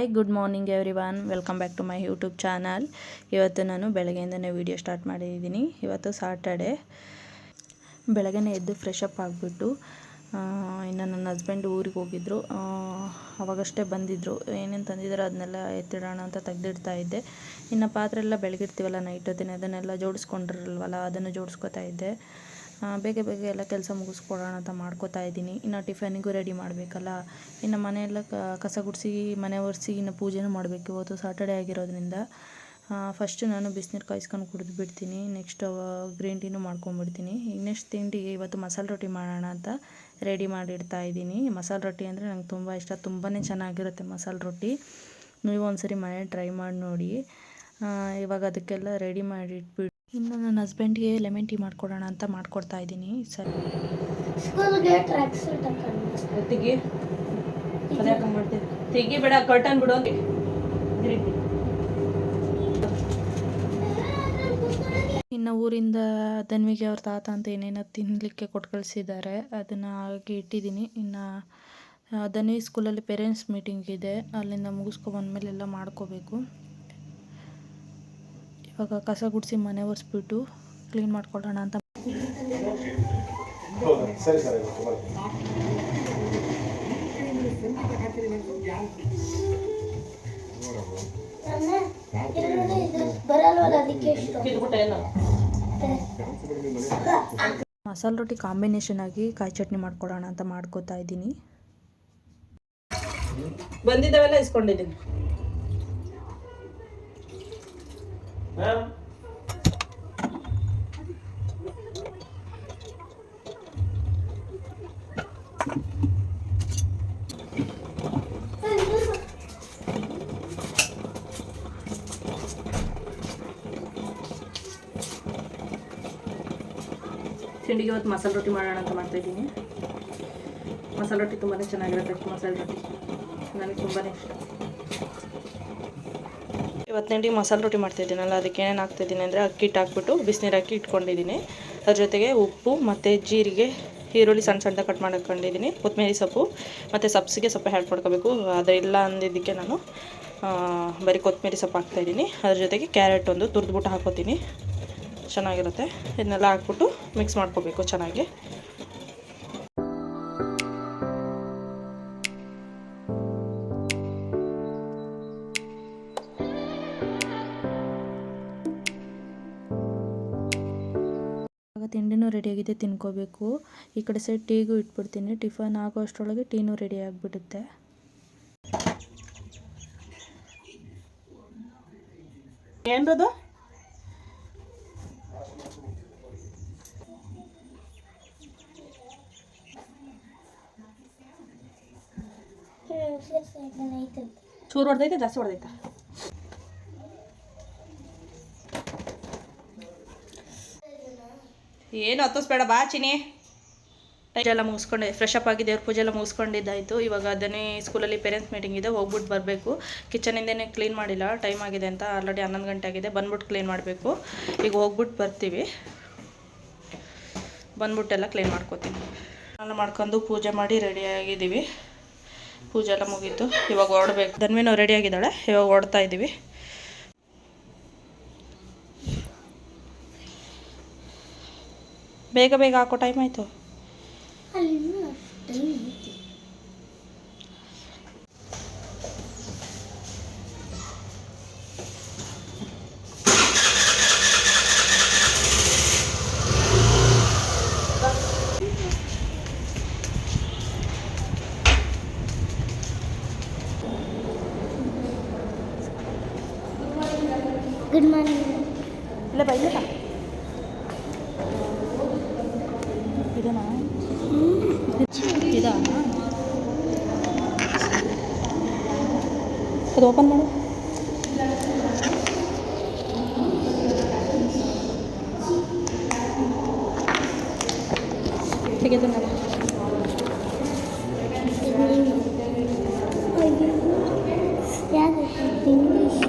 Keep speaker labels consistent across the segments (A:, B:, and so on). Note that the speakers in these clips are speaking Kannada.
A: Hi, good morning everyone welcome back to my YouTube channel. ಇವತ್ತು ನಾನು ಬೆಳಗ್ಗೆಯಿಂದನೇ ವೀಡಿಯೋ ಸ್ಟಾರ್ಟ್ ಮಾಡಿದ್ದೀನಿ. ಇವತ್ತು ಸಾಟರ್ಡೆ. ಬೆಳಗ್ಗೆನೇ ಎದ್ದು ಫ್ರೆಶ್ ಅಪ್ ಆಗಿಬಿಟ್ಟು ಇನ್ನು ನನ್ನ ಹಸ್ಬೆಂಡ್ ಊರಿಗೆ ಹೋಗಿದ್ದರು ಅವಾಗಷ್ಟೇ ಬಂದಿದ್ದರು ಏನೇನು ತಂದಿದ್ದಾರೆ ಅದನ್ನೆಲ್ಲ ಎತ್ತಿಡೋಣ ಅಂತ ತೆಗೆದಿಡ್ತಾ ಇದ್ದೆ. ಇನ್ನು ಪಾತ್ರೆ ಎಲ್ಲ ಬೆಳಗಿರ್ತೀವಲ್ಲ ನೈಟ್ ಹೊತ್ತಿನ, ಅದನ್ನೆಲ್ಲ ಜೋಡಿಸ್ಕೊಂಡಿರಲ್ವಲ್ಲ, ಅದನ್ನು ಜೋಡಿಸ್ಕೊತಾ ಇದ್ದೆ. ಬೇಗ ಬೇಗ ಎಲ್ಲ ಕೆಲಸ ಮುಗಿಸ್ಕೊಡೋಣ ಅಂತ ಮಾಡ್ಕೋತಾ ಇದ್ದೀನಿ. ಇನ್ನು ಟಿಫನಿಗೂ ರೆಡಿ ಮಾಡಬೇಕಲ್ಲ. ಇನ್ನು ಮನೆಯೆಲ್ಲ ಕಸ ಗುಡಿಸಿ, ಮನೆ ಒರೆಸಿ ಇನ್ನು ಪೂಜೆನೂ ಮಾಡಬೇಕು. ಇವತ್ತು ಸಾಟರ್ಡೆ ಆಗಿರೋದ್ರಿಂದ. ಫಸ್ಟು ನಾನು ಬಿಸಿನೀರು ಕಾಯಿಸ್ಕೊಂಡು ಕುಡಿದು ಬಿಡ್ತೀನಿ. ನೆಕ್ಸ್ಟ್ ಗ್ರೀನ್ ಟೀನೂ ಮಾಡ್ಕೊಂಬಿಡ್ತೀನಿ. ಈಗ ನೆಕ್ಸ್ಟ್ ತಿಂಡಿಗೆ ಇವತ್ತು ಮಸಾಲೆ ರೊಟ್ಟಿ ಮಾಡೋಣ ಅಂತ ರೆಡಿ ಮಾಡಿಡ್ತಾ ಇದ್ದೀನಿ. ಮಸಾಲೆ ರೊಟ್ಟಿ ಅಂದರೆ ನಂಗೆ ತುಂಬ ಇಷ್ಟ. ತುಂಬಾ ಚೆನ್ನಾಗಿರುತ್ತೆ ಮಸಾಲೆ ರೊಟ್ಟಿ. ನೀವು ಒಂದ್ಸರಿ ಮನೆ ಟ್ರೈ ಮಾಡಿ ನೋಡಿ. ಇವಾಗ ಅದಕ್ಕೆಲ್ಲ ರೆಡಿ ಮಾಡಿ ಇಟ್ಬಿಟ್ಟು ಇನ್ನು ನನ್ನ ಹಸ್ಬೆಂಡ್ಗೆ ಲೆಮನ್ ಟೀ ಮಾಡ್ಕೊಡೋಣ ಅಂತ ಮಾಡ್ಕೊಡ್ತಾ ಇದ್ದೀನಿ ಸರಿ. ತೆಗಿ. ಬೇಡ ಕರ್ಟನ್ ಬಿಡು ಇನ್ನು ಊರಿಂದ ಧನ್ವಿಗೆ ಅವ್ರ ತಾತ ಅಂತ ಏನೇನೋ ತಿನ್ನಲಿಕ್ಕೆ ಕೊಟ್ಟು ಕಳಿಸಿದ್ದಾರೆ ಅದನ್ನು ಹಾಗೆ ಇಟ್ಟಿದ್ದೀನಿ. ಇನ್ನು ದನ್ವಿ ಧನ್ವಿ ಸ್ಕೂಲಲ್ಲಿ ಪೇರೆಂಟ್ಸ್ ಮೀಟಿಂಗ್ ಇದೆ ಅಲ್ಲಿಂದ ಮುಗಿಸ್ಕೊ ಬಂದಮೇಲೆ ಎಲ್ಲ ಮಾಡ್ಕೋಬೇಕು. ಇವಾಗ ಕಸ ಗುಡಿಸಿ ಮನೆ ಒರೆಸ್ಬಿಟ್ಟು ಕ್ಲೀನ್ ಮಾಡ್ಕೊಳ್ಳೋಣ ಅಂತ. ಮಸಾಲೆ ರೊಟ್ಟಿ ಕಾಂಬಿನೇಷನ್ ಆಗಿ ಕಾಯಿ ಚಟ್ನಿ ಮಾಡ್ಕೊಳ್ಳೋಣ ಅಂತ ಮಾಡ್ಕೋತಾ ಇದ್ದೀನಿ. ಬಂದಿದ್ದಾವೆಲ್ಲ ಇಸ್ಕೊಂಡಿದ್ದೀನಿ. ತಿಂಡಿಗೆ ಇವತ್ತು ಮಸಾಲೆ ರೊಟ್ಟಿ ಮಾಡೋಣ ಅಂತ ಮಾಡ್ತಾಯಿದ್ದೀನಿ ಮಸಾಲೆ ರೊಟ್ಟಿ ತುಂಬಾ ಚೆನ್ನಾಗಿರುತ್ತೆ, ಮಸಾಲೆ ರೊಟ್ಟಿ. ನನಗೆ ತುಂಬಾ ಇಷ್ಟ. ಇವತ್ತು ತಿಂಡಿಗೆ ಮಸಾಲೆ ರೊಟ್ಟಿ ಮಾಡ್ತಾಯಿದ್ದೀನಲ್ಲ ಅದಕ್ಕೆ ಏನೇನು ಹಾಕ್ತಾಯಿದ್ದೀನಿ ಅಂದರೆ ಅಕ್ಕಿ ಹಿಟ್ಟು ಹಾಕ್ಬಿಟ್ಟು ಬಿಸಿನೀರು ಹಾಕಿ ಇಟ್ಕೊಂಡಿದ್ದೀನಿ. ಅದ್ರ ಜೊತೆಗೆ ಉಪ್ಪು ಮತ್ತು ಜೀರಿಗೆ, ಈರುಳ್ಳಿ ಸಣ್ಣ ಸಣ್ಣ ಕಟ್ ಮಾಡ್ಕೊಂಡಿದ್ದೀನಿ ಕೊತ್ತಂಬರಿ ಸೊಪ್ಪು ಮತ್ತು ಸಬ್ಸಿಗೆ ಸ್ವಲ್ಪ ಹ್ಯಾಡ್ ಮಾಡ್ಕೋಬೇಕು. ಅದೆಲ್ಲ ಅಂದಿದ್ದಕ್ಕೆ ನಾನು ಬರೀ ಕೊತ್ತಂಬರಿ ಸೊಪ್ಪು ಹಾಕ್ತಾಯಿದ್ದೀನಿ. ಅದ್ರ ಜೊತೆಗೆ ಕ್ಯಾರೆಟ್ ಒಂದು ತುರಿದ್ಬಿಟ್ಟು ಹಾಕೋತೀನಿ ಚೆನ್ನಾಗಿರುತ್ತೆ. ಇದನ್ನೆಲ್ಲ ಹಾಕ್ಬಿಟ್ಟು ಮಿಕ್ಸ್ ಮಾಡ್ಕೋಬೇಕು ಚೆನ್ನಾಗಿ. ರೆಡಿಯಾಗಿದೆ ತಿನ್ಕೋಬೇಕು. ಈ ಕಡೆ ಸೈಡ್ ಟೀಗೂ ಇಟ್ಬಿಡ್ತೀನಿ. ಟಿಫನ್ ಆಗೋ ಅಷ್ಟರೊಳಗೆ ಟೀನೂ ರೆಡಿ ಆಗಿಬಿಡುತ್ತೆ. ಏನದು ಚೂರು ಹೊಡೆದೈತೆ ಜಾಸ್ತಿ ಹೊಡೆದೈತೆ? ಏನು ಹತ್ತಿಸ್ಬೇಡ, ಬಾ ಚಿನಿ ಪೂಜೆ ಎಲ್ಲ ಮುಗಿಸ್ಕೊಂಡೆ ಫ್ರೆಶ್ ಅಪ್ ಆಗಿ ದೇವ್ರ ಪೂಜೆ ಎಲ್ಲ ಮುಗಿಸ್ಕೊಂಡಿದ್ದಾಯಿತು. ಇವಾಗ ಅದನ್ನೇ ಸ್ಕೂಲಲ್ಲಿ ಪೇರೆಂಟ್ಸ್ ಮೀಟಿಂಗ್ ಇದೆ, ಹೋಗ್ಬಿಟ್ಟು ಬರಬೇಕು. ಕಿಚನಿಂದನೇ ಕ್ಲೀನ್ ಮಾಡಿಲ್ಲ ಟೈಮ್ ಆಗಿದೆ ಅಂತ ಆಲ್ರೆಡಿ ಹನ್ನೊಂದು ಗಂಟೆ ಆಗಿದೆ, ಬಂದ್ಬಿಟ್ಟು ಕ್ಲೀನ್ ಮಾಡಬೇಕು. ಈಗ ಹೋಗ್ಬಿಟ್ಟು ಬರ್ತೀವಿ. ಬಂದ್ಬಿಟ್ಟೆಲ್ಲ ಕ್ಲೀನ್ ಮಾಡ್ಕೋತೀನಿ. ಎಲ್ಲ ಮಾಡ್ಕೊಂಡು ಪೂಜೆ ಮಾಡಿ ರೆಡಿ ಆಗಿದ್ದೀವಿ. ಪೂಜೆ ಎಲ್ಲ ಮುಗೀತು, ಇವಾಗ ಹೊರಡ್ಬೇಕು. ಧನ್ವಿನೂ ರೆಡಿ ಆಗಿದ್ದಾಳೆ, ಇವಾಗ ಹೊಡ್ತಾ ಇದ್ದೀವಿ. ಬೇಗ ಬೇಗ ಹಾಕೋ ಟೈಮ್ ಆಯಿತು
B: ಅಲ್ಲಿ ಇನ್ನೂ ಟೈಮ್ ಐತಿ ಗುಡ್ ಮಾರ್ನಿಂಗ್
A: ಇಲ್ಲ ಬಾ ಇಲ್ಲ ಇದನಾ ಇದಾ ಅದು ಓಪನ್ ಮಾಡು.
B: ಇಂಗ್ಲೀಷ್ ಇಂಗ್ಲೀಷ್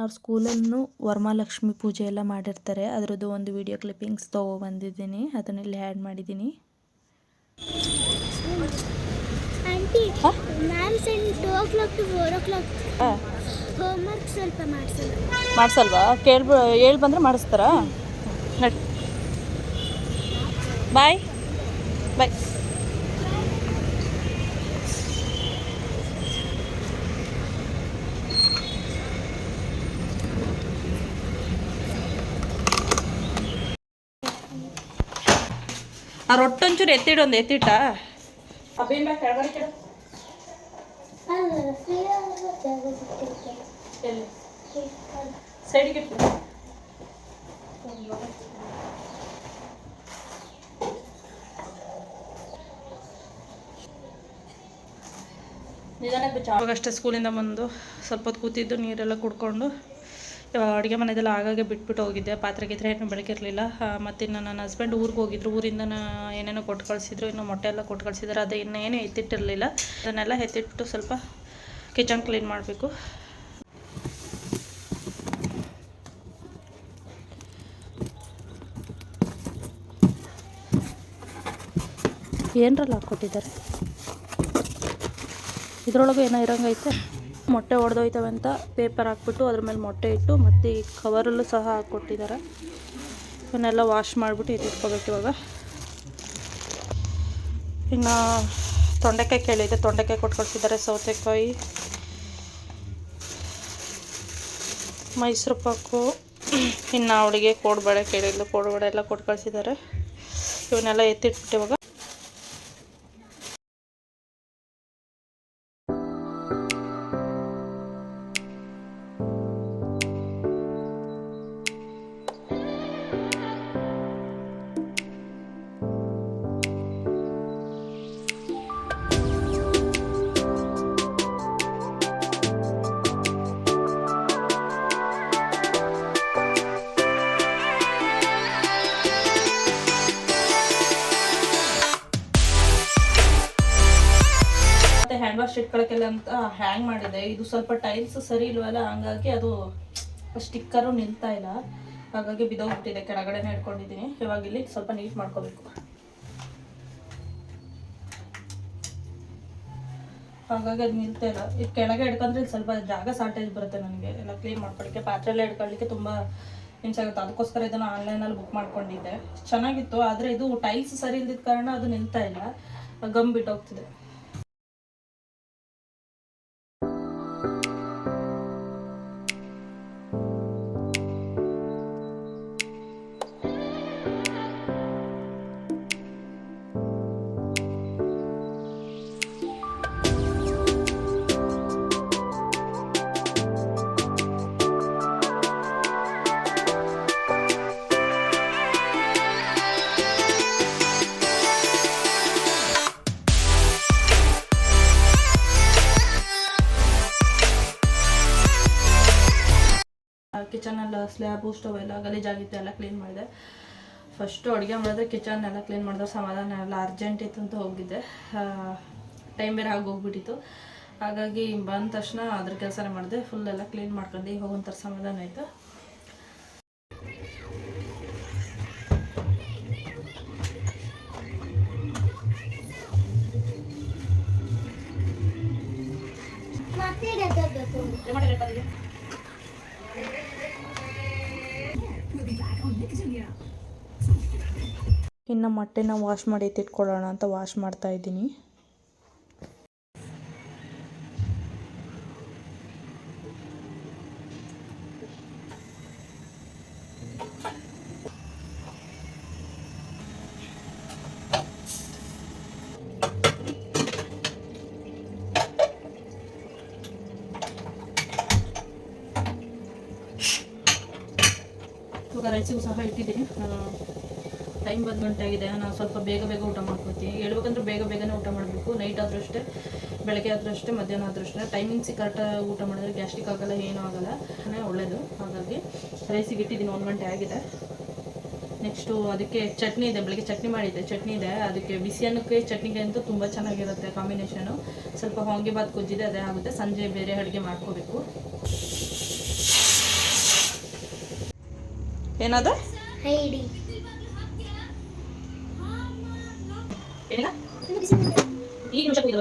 A: ಅವ್ರ ಸ್ಕೂಲನ್ನು ವರ್ಮಾಲಕ್ಷ್ಮಿ ಪೂಜೆ ಎಲ್ಲ ಮಾಡಿರ್ತಾರೆ. ಅದರದ್ದು ಒಂದು ವಿಡಿಯೋ ಕ್ಲಿಪ್ಪಿಂಗ್ಸ್ ತೊಗೊಬಂದಿದ್ದೀನಿ ಬಂದಿದ್ದೀನಿ. ಇಲ್ಲಿ ಆ್ಯಡ್ ಮಾಡಿದ್ದೀನಿ.
B: Aunty? Ma'am send two o'clock to four o'clock
A: ಹಾಂ.
B: ಹೋಮ್ವರ್ಕ್ ಸ್ವಲ್ಪ ಮಾಡಿಸಲ್ಲ
A: ಮಾಡಿಸಲ್ವಾ? ಕೇಳ್ಬ ಹೇಳಿ ಬಂದರೆ ಮಾಡಿಸ್ತಾರಾ? ನಡಿ. ಬಾಯ್. ಬಾಯ್. ಆ ರೊಟ್ಟಿ ಒಂಚೂರು ಎತ್ತಿಡು ಒಂದು ಎತ್ತಿಟ್ಟ. ಬ್ಯಾಗ್ ಕೆಳಗಡೆ ಕೆಡ
B: ಅಲ್ಲ ಫ್ರೀ ಆಗೋ ಜಾಗ ಸಿಗ್ತೈತೆ
A: ಎಲ್ಲಿ ಸೈಡಿಗೆ ಅವಾಗಷ್ಟೇ ಸ್ಕೂಲಿಂದ ಬಂದು ಸ್ವಲ್ಪ ಹೊತ್ತು ಕೂತಿದ್ದು ನೀರೆಲ್ಲ ಕುಡ್ಕೊಂಡು ಅಡುಗೆ ಮನೆದೆಲ್ಲ ಆಗಾಗೆ ಬಿಟ್ಬಿಟ್ಟು ಹೋಗಿದ್ದೆ. ಪಾತ್ರೆ ಗಿತ್ರೆ ಏನು ಬೆಳಕಿರಲಿಲ್ಲ ಮತ್ತು ಇನ್ನು ನನ್ನ ಹಸ್ಬೆಂಡ್ ಊರಿಗೆ ಹೋಗಿದ್ರು. ಊರಿಂದ ಏನೇನೋ ಕೊಟ್ಟು ಕಳಿಸಿದ್ರು, ಇನ್ನು ಮೊಟ್ಟೆ ಎಲ್ಲ ಕೊಟ್ಟು ಕಳಿಸಿದ್ರು. ಅದು ಇನ್ನೇನು ಎತ್ತಿಟ್ಟಿರಲಿಲ್ಲ. ಅದನ್ನೆಲ್ಲ ಎತ್ತಿಟ್ಟು ಸ್ವಲ್ಪ ಕಿಚನ್ ಕ್ಲೀನ್ ಮಾಡಬೇಕು. ಏನರಲ್ಲ ಹಾಕ್ಕೊಟ್ಟಿದ್ದಾರೆ? ಇದ್ರೊಳಗೂ ಏನೋ ಇರೋಂಗೈತೆ? ಮೊಟ್ಟೆ ಒಡೆದೋಯ್ತವೆ ಅಂತ ಪೇಪರ್ ಹಾಕ್ಬಿಟ್ಟು ಅದ್ರ ಮೇಲೆ ಮೊಟ್ಟೆ ಇಟ್ಟು ಮತ್ತು ಈ ಕವರಲ್ಲೂ ಸಹ ಹಾಕ್ಕೊಟ್ಟಿದ್ದಾರೆ. ಇವನ್ನೆಲ್ಲ ವಾಶ್ ಮಾಡಿಬಿಟ್ಟು ಎತ್ತಿಟ್ಕೋಬೇಕು ಇವಾಗ. ಇನ್ನು ತೊಂಡೆಕಾಯಿ ಕೇಳಿದೆ ತೊಂಡೆಕಾಯಿ ಕೊಟ್ಟು ಸೌತೆಕಾಯಿ. ಮೈಸೂರು ಪಾಕು. ಇನ್ನು ಅವಳಿಗೆ ಕೋಡ್ಬಳೆ ಕೇಳಿದ್ಲು, ಕೋಡ್ಬಳೆ ಎಲ್ಲ ಕೊಟ್ಟು ಇವನ್ನೆಲ್ಲ ಎತ್ತಿಟ್ಬಿಟ್ಟು ಇವಾಗ ಅಂತ ಹ್ಯಾಂಗ್ ಮಾಡಿದೆ. ಇದು ಸ್ವಲ್ಪ ಟೈಲ್ಸ್ ಸರಿ ಇಲ್ವಲ್ಲ, ಹಂಗಾಗಿ ಅದು ಸ್ಟಿಕ್ಕರು ನಿಲ್ತಾ ಇಲ್ಲ. ಹಾಗಾಗಿ ಬಿದೋಗ್ಬಿಟ್ಟಿದೆ ಕೆಳಗಡೆನೇ ಇಟ್ಕೊಂಡಿದ್ದೀನಿ. ಇವಾಗ ಇಲ್ಲಿ ಸ್ವಲ್ಪ ನೀಟ್ ಮಾಡ್ಕೋಬೇಕು. ಹಾಗಾಗಿ ಅದು ನಿಲ್ತಾ ಇಲ್ಲ. ಇದು ಕೆಳಗೆ ಇಟ್ಕೊಂಡ್ರೆ ಸ್ವಲ್ಪ ಜಾಗ ಸಾರ್ಟೇಜ್ ಬರುತ್ತೆ ನನಗೆ. ಎಲ್ಲ ಕ್ಲೀನ್ ಮಾಡ್ಕೊಳ್ಳಿಕ್ಕೆ ಪಾತ್ರೆ ಎಲ್ಲ ಇಟ್ಕೊಳ್ಳಿಕ್ಕೆ ತುಂಬ ಹಿಂಸೆ ಆಗುತ್ತೆ. ಅದಕ್ಕೋಸ್ಕರ ಇದನ್ನು ಆನ್ಲೈನಲ್ಲಿ ಬುಕ್ ಮಾಡ್ಕೊಂಡಿದ್ದೆ. ಚೆನ್ನಾಗಿತ್ತು, ಆದರೆ ಇದು ಟೈಲ್ಸ್ ಸರಿ ಇಲ್ದಿದ್ದ ಕಾರಣ ಅದು ನಿಲ್ತಾ ಇಲ್ಲ. ಗಮ್ ಬಿಟ್ಟೋಗ್ತಿದೆ. ಸ್ಲ್ಯಾಬು ಸ್ಟವ್ ಎಲ್ಲ ಗಲೀಜಾಗಿತ್ತು ಎಲ್ಲ ಕ್ಲೀನ್ ಮಾಡಿದೆ. ಫಸ್ಟು ಅಡುಗೆ ಮಾಡಿದ್ರೆ ಕಿಚನ್ ಎಲ್ಲ ಕ್ಲೀನ್ ಮಾಡಿದ್ರೆ ಸಮಾಧಾನ ಎಲ್ಲ ಅರ್ಜೆಂಟ್ ಇತ್ತು ಅಂತ ಹೋಗಿದ್ದೆ. ಟೈಮ್ ಬೇರೆ ಆಗೋಗ್ಬಿಟ್ಟಿತ್ತು ಹಾಗಾಗಿ ಬಂದ ತಕ್ಷಣ ಅದ್ರ ಕೆಲಸನೇ ಮಾಡಿದೆ ಫುಲ್ ಎಲ್ಲ ಕ್ಲೀನ್ ಮಾಡ್ಕೊಂಡು ಈಗ ಒಂಥರ ಸಮಾಧಾನ ಆಯಿತು.
B: ಮತ್ತೆ
A: ಇನ್ನು ಮೊಟ್ಟೆನ ವಾಶ್ ಮಾಡಿ ಎತ್ತಿಟ್ಕೊಳ್ಳೋಣ ಅಂತ ವಾಶ್ ಮಾಡ್ತಾ ಇದ್ದೀನಿ. ಇವಾಗ ರೈಸಿಗೂ ಸಹ ಇಟ್ಟಿದ್ದೀನಿ. ಟೈಮ್ ಬಂದು ಗಂಟೆ ಆಗಿದೆ ನಾನು ಸ್ವಲ್ಪ ಬೇಗ ಬೇಗ ಊಟ ಮಾಡ್ಕೊತೀನಿ ಹೇಳ್ಬೇಕಂದ್ರೆ ಬೇಗ ಬೇಗನೆ ಊಟ ಮಾಡಬೇಕು. ನೈಟ್ ಆದರೂ ಅಷ್ಟೇ, ಬೆಳಗ್ಗೆ ಆದರೂ ಅಷ್ಟೇ, ಮಧ್ಯಾಹ್ನ ಆದರೂ ಅಷ್ಟೇ. ಟೈಮಿಂಗ್ಸಿಗೆ ಕರೆಕ್ಟಾಗಿ ಊಟ ಮಾಡಿದ್ರೆ ಗ್ಯಾಸ್ಟ್ರಿಕ್ ಆಗಲ್ಲ, ಏನೂ ಆಗಲ್ಲ. ಒಳ್ಳೆಯದು ಹಾಗಾಗಿ ರೈಸಿಗೆ ಇಟ್ಟಿದ್ದೀನಿ, ಒಂದು ಗಂಟೆ ಆಗಿದೆ. ನೆಕ್ಸ್ಟು ಅದಕ್ಕೆ ಚಟ್ನಿ ಇದೆ, ಬೆಳಗ್ಗೆ ಚಟ್ನಿ ಮಾಡಿದ್ದೆ. ಚಟ್ನಿ ಇದೆ. ಅದಕ್ಕೆ ಬಿಸಿ ಅನ್ನಕ್ಕೆ ಚಟ್ನಿಗೆ ಅಂತೂ ತುಂಬ ಚೆನ್ನಾಗಿರುತ್ತೆ ಕಾಂಬಿನೇಷನು ಸ್ವಲ್ಪ ಬಾತ್ ಗೊಜ್ಜಿದೆ ಅದೇ ಆಗುತ್ತೆ. ಸಂಜೆ ಬೇರೆ ಅಡುಗೆ ಮಾಡ್ಕೋಬೇಕು. ಏನದು?
B: ಐಡಿ
A: ಏನಿಲ್ಲ ಈಗ ನಿಮಿಷ ಕೂಗಿದ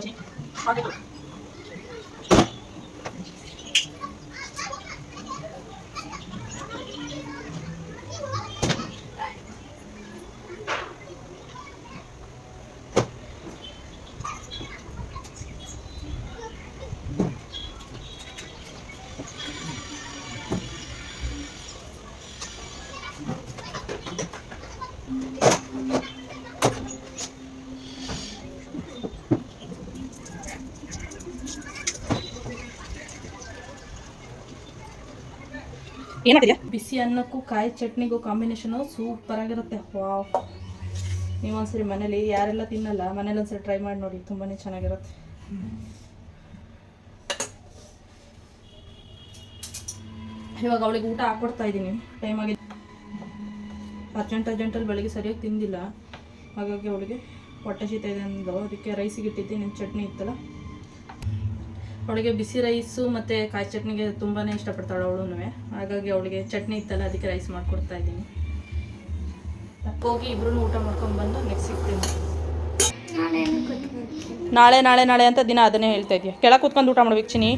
A: ಬಿಸಿ ಅನ್ನಕ್ಕೂ ಕಾಯಿ ಚಟ್ನಿಗೂ ಕಾಂಬಿನೇಷನ್ ಸೂಪರ್ ಆಗಿರುತ್ತೆ. ವಾವ್. ನೀವು ಒಂದ್ಸರಿ ಮನೇಲಿ ಯಾರೆಲ್ಲ ತಿನ್ನಲ್ಲ, ಮನೇಲಿ ಒಂದ್ಸರಿ ಟ್ರೈ ಮಾಡಿ ನೋಡಿ, ತುಂಬಾನೇ ಚೆನ್ನಾಗಿರುತ್ತೆ. ಇವಾಗ ಅವಳಿಗೆ ಊಟ ಹಾಕ್ಕೊಡ್ತಾ ಇದ್ದೀನಿ. ಟೈಮ್ ಆಗಿದೆ ಅರ್ಜೆಂಟ್ ಅರ್ಜೆಂಟಲ್ಲಿ ಬೆಳಗ್ಗೆ ಸರಿಯಾಗಿ ತಿಂದಿಲ್ಲ. ಹಾಗಾಗಿ ಅವಳಿಗೆ ಹೊಟ್ಟೆ ಶೀತ ಇದೆ ಅಂದು ಅದಕ್ಕೆ ರೈಸಿಗೆ ಇಟ್ಟಿದ್ದೀನಿ, ಚಟ್ನಿ ಇತ್ತಲ್ಲ. ಅವಳಿಗೆ ಬಿಸಿ ರೈಸು ಮತ್ತು ಕಾಯಿ ಚಟ್ನಿಗೆ ತುಂಬಾ ಇಷ್ಟಪಡ್ತಾಳೆ ಅವಳು ಹಾಗಾಗಿ ಅವಳಿಗೆ ಚಟ್ನಿ ಇತ್ತಲ್ಲ, ಅದಕ್ಕೆ ರೈಸ್ ಮಾಡಿಕೊಡ್ತಾ ಇದ್ದೀನಿ. ಹೋಗಿ ಇಬ್ರು ಊಟ ಮಾಡ್ಕೊಂಡ್ಬಂದು ನೆಕ್ಸ್ಟ್ ಸಿಗ್ತೀನಿ ನಾಳೆ ನಾಳೆ ನಾಳೆ ಅಂತ ದಿನ ಅದನ್ನೇ ಹೇಳ್ತಾ ಇದೆಯಾ? ಕೆಳಗೆ ಕೂತ್ಕೊಂಡು ಊಟ ಮಾಡ್ಬೇಕು ಚಿನಿ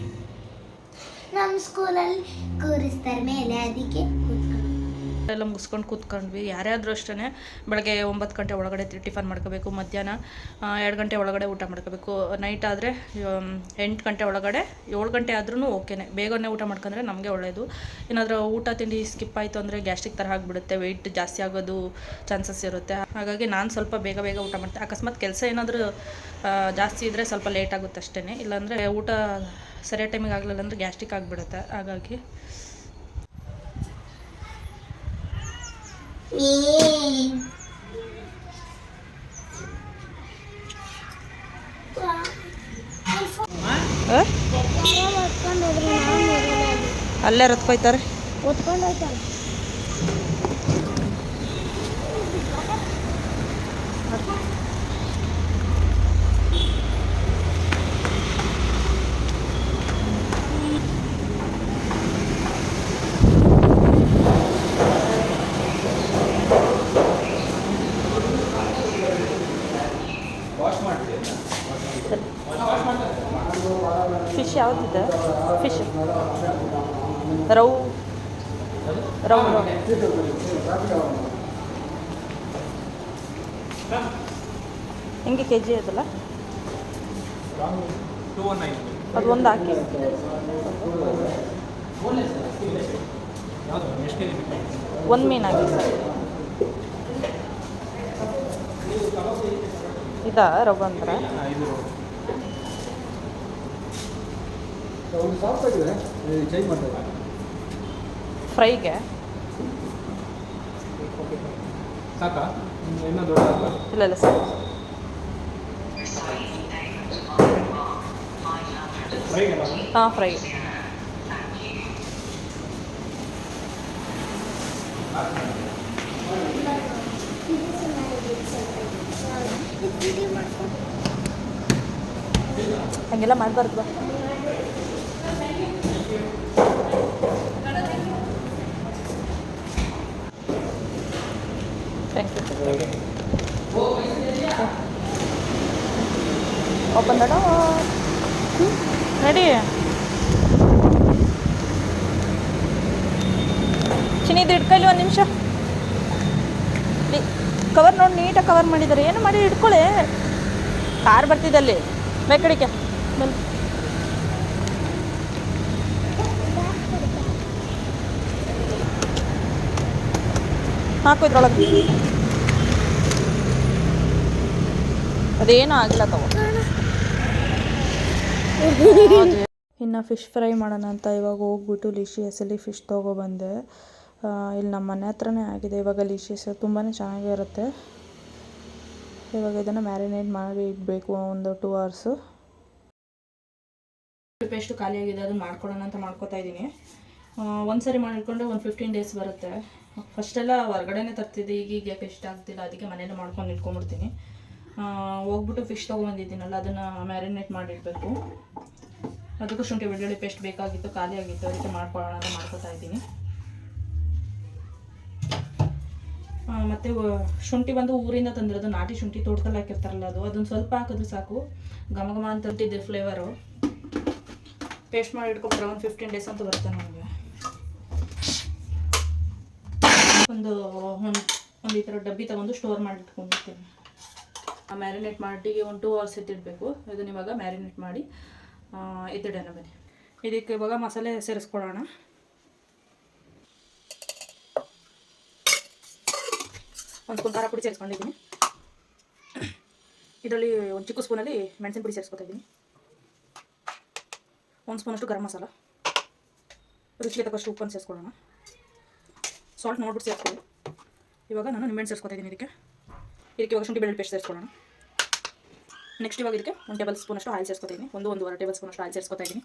B: ನಮ್ಮ ಸ್ಕೂಲಲ್ಲಿ ಕೂರಿಸ್ತಾರೆ ಮೇಲೆ, ಅದಕ್ಕೆ.
A: ಎಲ್ಲ ಮುಗಿಸ್ಕೊಂಡು ಕೂತ್ಕೊಂಡ್ವಿ. ಯಾರ್ಯಾದ್ರೂ ಅಷ್ಟೇ ಬೆಳಗ್ಗೆ ಒಂಬತ್ತು ಗಂಟೆ ಒಳಗಡೆ ಟಿಫನ್ ಮಾಡ್ಕೋಬೇಕು, ಮಧ್ಯಾಹ್ನ ಎರಡು ಗಂಟೆ ಒಳಗಡೆ ಊಟ ಮಾಡ್ಕೋಬೇಕು. ನೈಟ್ ಆದರೆ ಎಂಟು ಗಂಟೆ ಒಳಗಡೆ, ಏಳು ಗಂಟೆ ಆದ್ರೂ ಓಕೆನೆ. ಬೇಗನೆ ಊಟ ಮಾಡ್ಕೊಂಡ್ರೆ ನಮಗೆ ಒಳ್ಳೆಯದು ಏನಾದರೂ ಊಟ ತಿಂಡಿ ಸ್ಕಿಪ್ ಆಯಿತು ಅಂದರೆ ಗ್ಯಾಸ್ಟ್ರಿಕ್ ಥರ ಆಗಿಬಿಡುತ್ತೆ. ವೆಯ್ಟ್ ಜಾಸ್ತಿ ಆಗೋದು ಚಾನ್ಸಸ್ ಇರುತ್ತೆ. ಹಾಗಾಗಿ ನಾನು ಸ್ವಲ್ಪ ಬೇಗ ಬೇಗ ಊಟ ಮಾಡ್ತೀನಿ ಅಕಸ್ಮಾತ್ ಕೆಲಸ ಏನಾದರೂ ಜಾಸ್ತಿ ಇದ್ದರೆ ಸ್ವಲ್ಪ ಲೇಟ್ ಆಗುತ್ತೆ ಅಷ್ಟೇ ಇಲ್ಲಾಂದರೆ ಊಟ ಸರಿಯಾದ ಟೈಮಿಗೆ ಆಗಲಿಲ್ಲ ಅಂದರೆ ಗ್ಯಾಸ್ಟ್ರಿಕ್ ಆಗಿಬಿಡುತ್ತೆ. ಹಾಗಾಗಿ
B: ಇರಲ್ಲ ಅಲ್ಲಿ.
A: ರತ್ಕೊಯ್ತಾರೆ
B: ಓದ್ಕೊಂಡು ಹೋಯ್ತಲ್ಲ
A: ಫಿಶ್ ಯಾವುದಿದೆ ಫಿಶ್ ರೌ ರೌ ರೌ ಹೆಂಗೆ ಕೆ ಜಿ ಅದಲ್ಲ ಅದು ಒಂದು ಹಾಕಿ. ಒಂದು ಮೀನು ಹಾಕಿ ಸರ್. ಇದಾ ರವ್ ಅಂದ್ರೆ? ಫ್ರೈಗೆ? ಇಲ್ಲ ಇಲ್ಲ ಸರ್.
C: ಫ್ರೈಗೆಲ್ಲ
A: ಹಾಂ ಫ್ರೈ ಹಂಗೆಲ್ಲ ಮಾಡಬಾರ್ದು ಬಾ thank you open the door ನಡಿ ಚಿನಿದು ಇಟ್ಕೊಳ್ಳಿ ಒಂದು ನಿಮಿಷ. ಕವರ್ ನೋಡಿ ನೀಟಾಗಿ ಕವರ್ ಮಾಡಿದ್ದಾರೆ ಏನು ಮಾಡಿ ಇಟ್ಕೊಳ್ಳಿ ಕಾರ್ ಬರ್ತಿದೆ ಅಲ್ಲಿ. ಬೇಕಡಿಕೆ ಬನ್ನಿ. ಹಾಕು ಇದ್ರೊಳಗೆ. ಅದೇನೂ ಆಗಿಲ್ಲ ತಗೋ. ಇನ್ನು ಫಿಶ್ ಫ್ರೈ ಮಾಡೋಣ ಅಂತ ಇವಾಗ ಹೋಗ್ಬಿಟ್ಟು ಲಿಶಿಯಸಲ್ಲಿ ಫಿಶ್ ತೊಗೊಬಂದೆ ಇಲ್ಲಿ ನಮ್ಮ ಮನೆ ಹತ್ರನೇ ಆಗಿದೆ. ಇವಾಗ ಲಿಶಿಯಸ್ ತುಂಬಾ ಚೆನ್ನಾಗಿರುತ್ತೆ. ಇವಾಗ ಇದನ್ನು ಮ್ಯಾರಿನೇಟ್ ಮಾಡಿ ಇಡಬೇಕು ಒಂದು ಟೂ ಅವರ್ಸು ಪೇಸ್ಟು ಖಾಲಿಯಾಗಿದೆ, ಅದನ್ನು ಮಾಡ್ಕೊಡೋಣ ಅಂತ ಮಾಡ್ಕೊತಾ ಇದ್ದೀನಿ. ಒಂದು ಸಾರಿ ಮಾಡಿಕೊಂಡ್ರೆ ಒಂದು ಫಿಫ್ಟೀನ್ ಡೇಸ್ ಬರುತ್ತೆ. ಫಸ್ಟೆಲ್ಲ ಹೊರಗಡೆನೇ ತರ್ತಿದ್ದೆ, ಈಗೀಗ ಯಾಕೆ ಇಷ್ಟ ಆಗ್ತಿಲ್ಲ, ಅದಕ್ಕೆ ಮನೇಲಿ ಮಾಡ್ಕೊಂಡು ಇಟ್ಕೊಂಡ್ಬಿಡ್ತೀನಿ ಹೋಗ್ಬಿಟ್ಟು ಫಿಶ್ ತೊಗೊಂಬಂದಿದ್ದೀನಲ್ಲ ಅದನ್ನು ಮ್ಯಾರಿನೇಟ್ ಮಾಡಿಡಬೇಕು. ಅದಕ್ಕೂ ಶುಂಠಿ, ಬೆಳ್ಳುಳ್ಳಿ ಪೇಸ್ಟ್ ಬೇಕಾಗಿತ್ತು, ಖಾಲಿ ಆಗಿತ್ತು, ಅದಕ್ಕೆ ಮಾಡ್ಕೊಳ್ಳೋಣ ಅಂತ ಮಾಡ್ಕೊತಾ ಇದ್ದೀನಿ. ಮತ್ತು ಶುಂಠಿ ಬಂದು ಊರಿಂದ ತಂದಿರೋದು ನಾಟಿ ಶುಂಠಿ, ತೋಟದಲ್ಲಿ ಹಾಕಿರ್ತಾರಲ್ಲ ಅದು, ಅದನ್ನು ಸ್ವಲ್ಪ ಹಾಕಿದ್ರೆ ಸಾಕು. ಘಮ ಘಮ ಅಂತ ಅಂತಿದ್ದೆ ಫ್ಲೇವರು ಪೇಸ್ಟ್ ಮಾಡಿ ಇಟ್ಕೊಂಡ್ರೆ ಒಂದು ಫಿಫ್ಟೀನ್ ಡೇಸ್ ಅಂತ ಬರುತ್ತೆ ನಮಗೆ. ಒಂದು ಒಂದು ಈ ಥರ ಡಬ್ಬಿ ತಗೊಂಡು ಸ್ಟೋರ್ ಮಾಡಿ ಇಟ್ಕೊಂಡಿರ್ತೀನಿ ಮ್ಯಾರಿನೇಟ್ ಮಾಡಿ ಒಂದು ಟೂ ಅವರ್ಸ್ ಎತ್ತಿಡಬೇಕು. ಇದನ್ನ ಇವಾಗ ಮ್ಯಾರಿನೇಟ್ ಮಾಡಿ ಎತ್ತಿಡೋಣ ಬನ್ನಿ. ಇದಕ್ಕೆ ಇವಾಗ ಮಸಾಲೆ ಸೇರಿಸ್ಕೊಡೋಣ. ಒಂದು ಸ್ಪೂನ್ ಖಾರ ಪುಡಿ ಸೇರಿಸ್ಕೊಂಡಿದ್ದೀನಿ. ಇದರಲ್ಲಿ ಒಂದು ಚಿಕ್ಕ ಸ್ಪೂನಲ್ಲಿ ಮೆಣಸಿನ ಪುಡಿ ಸೇರಿಸ್ಕೊತಾ ಇದ್ದೀನಿ. ಒಂದು ಸ್ಪೂನಷ್ಟು ಗರಂ ಮಸಾಲ. ರುಚಿಗೆ ತಕ್ಕಷ್ಟು ಉಪ್ಪನ್ನು ಸೇರಿಸ್ಕೊಳ್ಳೋಣ. ಸಾಲ್ಟ್ ನೋಡ್ಬಿಟ್ಟು ಸೇರಿಸ್ಕೊಳ್ಳಿ. ಇವಾಗ ನಾನು ನಿಂಬೆಹಣ್ಣು ಸೇರಿಸ್ಕೊತಾ ಇದ್ದೀನಿ ಇದಕ್ಕೆ. ಇದಕ್ಕೆ ಇವಾಗ ಶುಂಠಿ ಬೆಳ್ಳುಳ್ಳಿ ಪೇಸ್ಟ್ ಸೇರಿಸ್ಕೊಳ್ಳೋಣ. ನೆಕ್ಸ್ಟ್ ಇವಾಗ ಇದಕ್ಕೆ ಒಂದು ಟೇಬಲ್ ಸ್ಪೂನಷ್ಟು ಆಯಿಲ್ ಸೇರಿಸ್ಕೊತಾ ಇದ್ದೀನಿ ಒಂದು ಒಂದೂವರೆ ಟೇಬಲ್ ಸ್ಪೂನಷ್ಟು ಆಯಿಲ್ ಸೇರಿಸ್ಕೊತಾ ಇದ್ದೀನಿ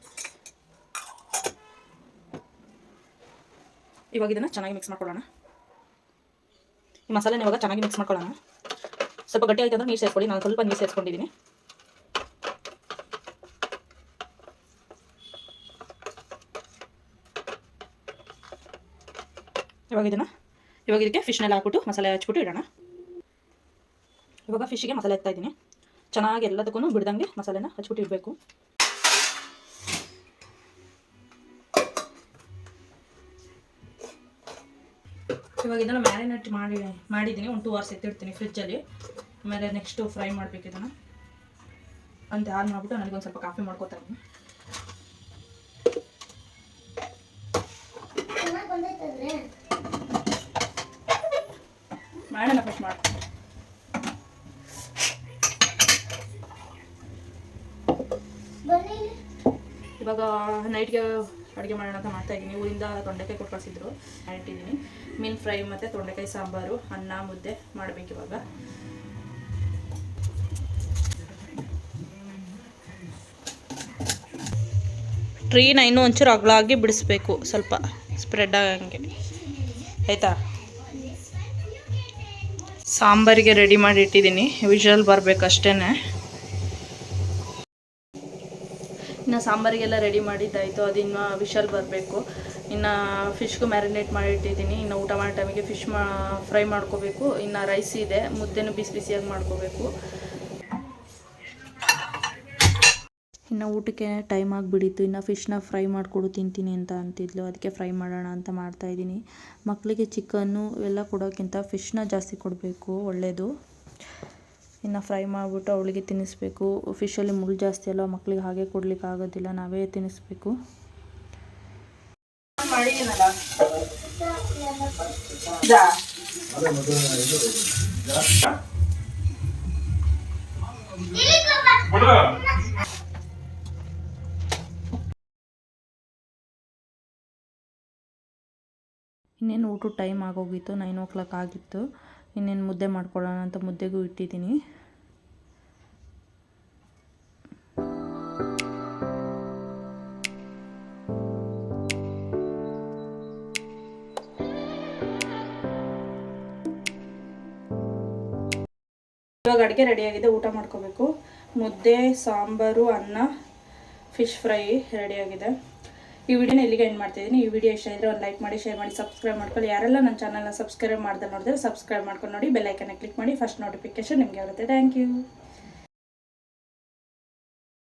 A: ಇವಾಗ ಇದನ್ನು ಚೆನ್ನಾಗಿ ಮಿಕ್ಸ್ ಮಾಡ್ಕೊಳ್ಳೋಣ. ಈ ಮಸಾಲೆನ ಇವಾಗ ಚೆನ್ನಾಗಿ ಮಿಕ್ಸ್ ಮಾಡ್ಕೊಳ್ಳೋಣ. ಸ್ವಲ್ಪ ಗಟ್ಟಿ ಆಯಿತು ಅಂದ್ರೆ ನೀರು ಸೇರಿಸ್ಕೊಳ್ಳಿ ನಾನು ಸ್ವಲ್ಪ ನೀರು ಸೇರಿಸ್ಕೊಂಡಿದ್ದೀನಿ ಇವಾಗ ಇದನ್ನು, ಇವಾಗ ಇದಕ್ಕೆ ಫಿಶ್ನೆಲ್ಲ ಹಾಕ್ಬಿಟ್ಟು ಮಸಾಲೆ ಹಚ್ಬಿಟ್ಟು ಇಡೋಣ. ಇವಾಗ ಫಿಶ್ಗೆ ಮಸಾಲೆ ಹಾಕ್ತಾ ಇದ್ದೀನಿ. ಚೆನ್ನಾಗಿ ಎಲ್ಲದಕ್ಕೂ ಬಿಡ್ದಂಗೆ ಮಸಾಲೆನ ಹಚ್ಬಿಟ್ಟಿರಬೇಕು. ಇವಾಗ ಇದನ್ನು ಮ್ಯಾರಿನೇಟ್ ಮಾಡಿ ಮಾಡಿದ್ದೀನಿ. ಒಂದು ಟೂ ಅವರ್ಸ್ ಎತ್ತಿಡ್ತೀನಿ ಫ್ರಿಜ್ಜಲ್ಲಿ ಆಮೇಲೆ ನೆಕ್ಸ್ಟು ಫ್ರೈ ಮಾಡಬೇಕು ಇದನ್ನು. ಅಂತ ಆನ್ ಮಾಡಿಬಿಟ್ಟು ನನಗೊಂದು ಸ್ವಲ್ಪ ಕಾಫಿ ಮಾಡ್ಕೋತಾ ಇದ್ದೀನಿ
B: ಚೆನ್ನಾಗಿ ಬಂದೈತಂದ್ರೆ
A: ಮಾಡೋಣ ಫಸ್ಟ್ ಮಾಡಿ
B: ಬನ್ನಿ ಇಲ್ಲಿ.
A: ಇವಾಗ ನೈಟ್ಗೆ ಅಡುಗೆ ಮಾಡೋಣ ಅಂತ ಮಾಡ್ತಾ ಇದ್ದೀನಿ. ಊರಿಂದ ತೊಂಡೆಕಾಯಿ ಕೊಟ್ಟು ಕಳಿಸಿದ್ರು. ಇಟ್ಟಿದ್ದೀನಿ ಮೀನು ಫ್ರೈ ಮತ್ತು ತೊಂಡೆಕಾಯಿ ಸಾಂಬಾರು, ಅನ್ನ, ಮುದ್ದೆ ಮಾಡಬೇಕು ಇವಾಗ. ಟ್ರೀನ ಇನ್ನೂ ಒಂಚೂರು ಅಗಲಾಗಿ ಬಿಡಿಸ್ಬೇಕು. ಸ್ವಲ್ಪ ಸ್ಪ್ರೆಡ್ ಆಗಂಗೆ. ಆಯಿತಾ? ಸಾಂಬಾರಿಗೆ ರೆಡಿ ಮಾಡಿ ಇಟ್ಟಿದ್ದೀನಿ. ವಿಜುವಲ್ ಬರಬೇಕು ಸಾಂಬಾರಿಗೆಲ್ಲ ರೆಡಿ ಮಾಡಿದ್ದಾಯಿತು ಅದಿನ್ನು ವಿಷಲ್ ಬರಬೇಕು. ಇನ್ನು ಫಿಶ್ಗೂ ಮ್ಯಾರಿನೇಟ್ ಮಾಡಿಟ್ಟಿದ್ದೀನಿ. ಇನ್ನು ಊಟ ಮಾಡೋ ಟೈಮಿಗೆ ಫಿಶ್ ಮಾ ಫ್ರೈ ಮಾಡ್ಕೋಬೇಕು. ಇನ್ನು ರೈಸ್ ಇದೆ, ಮುದ್ದೆನೂ ಬಿಸಿ ಬಿಸಿಯಾಗಿ ಮಾಡ್ಕೋಬೇಕು. ಇನ್ನು ಊಟಕ್ಕೆ ಟೈಮ್ ಆಗಿಬಿಡಿತ್ತು. ಇನ್ನು ಫಿಶ್ನ ಫ್ರೈ ಮಾಡಿಕೊಡು, ತಿಂತೀನಿ ಅಂತ ಅಂತಿದ್ಲು. ಅದಕ್ಕೆ ಫ್ರೈ ಮಾಡೋಣ ಅಂತ ಮಾಡ್ತಾಯಿದ್ದೀನಿ ಮಕ್ಕಳಿಗೆ ಚಿಕನ್ನು ಎಲ್ಲ ಕೊಡೋಕ್ಕಿಂತ ಫಿಶ್ನ ಜಾಸ್ತಿ ಕೊಡಬೇಕು ಒಳ್ಳೆಯದು ಇನ್ನು ಫ್ರೈ ಮಾಡಿಬಿಟ್ಟು ಅವಳಿಗೆ ತಿನ್ನಿಸ್ಬೇಕು. ಫಿಶಲ್ಲಿ ಮುಳ್ಳು ಜಾಸ್ತಿ ಅಲ್ಲ ಮಕ್ಕಳಿಗೆ ಹಾಗೆ ಕೊಡ್ಲಿಕ್ಕೆ ಆಗೋದಿಲ್ಲ, ನಾವೇ ತಿನ್ನಿಸ್ಬೇಕು. ಇನ್ನೇನು ಊಟದ ಟೈಮ್ ಆಗೋಗಿತ್ತು ನೈನ್ ಓ ಕ್ಲಾಕ್ ಆಗಿತ್ತು. ಇನ್ನೇನು ಮುದ್ದೆ ಮಾಡ್ಕೊಳ್ಳೋಣ ಅಂತ ಮುದ್ದೆಗೂ ಇಟ್ಟಿದ್ದೀನಿ. ಇವಾಗ ಅಡುಗೆ ರೆಡಿಯಾಗಿದೆ ಊಟ ಮಾಡ್ಕೋಬೇಕು. ಮುದ್ದೆ, ಸಾಂಬಾರು, ಅನ್ನ ಫಿಶ್ ಫ್ರೈ ರೆಡಿಯಾಗಿದೆ ಈ ವಿಡಿಯೋನ ಇಲ್ಲಿಗೆ ಎಂಡ್ ಮಾಡ್ತಿದ್ದೀನಿ ಈ ವಿಡಿಯೋ ಇಷ್ಟ ಇದ್ರೆ ಒಂದು ಲೈಕ್ ಮಾಡಿ ಶೇರ್ ಮಾಡಿ ಸಬ್ಸ್ಕ್ರೈಬ್ ಮಾಡ್ಕೊಳ್ಳಿ. ಯಾರೆಲ್ಲ ನನ್ನ ಚಾನಲ್ನ ಸಬ್ಸ್ಕ್ರೈಬ್ ಮಾಡ್ದೆ ನೋಡಿದ್ರೆ ಸಬ್ಸ್ಕ್ರೈಬ್ ಮಾಡ್ಕೊಂಡು ನೋಡಿ ಬೆಲ್ಲೈಕನ್ನ ಕ್ಲಿಕ್ ಮಾಡಿ ಫಸ್ಟ್ ನೋಟಿಫಿಕೇಶನ್ ನಿಮಗೆ ಬರುತ್ತೆ. Thank you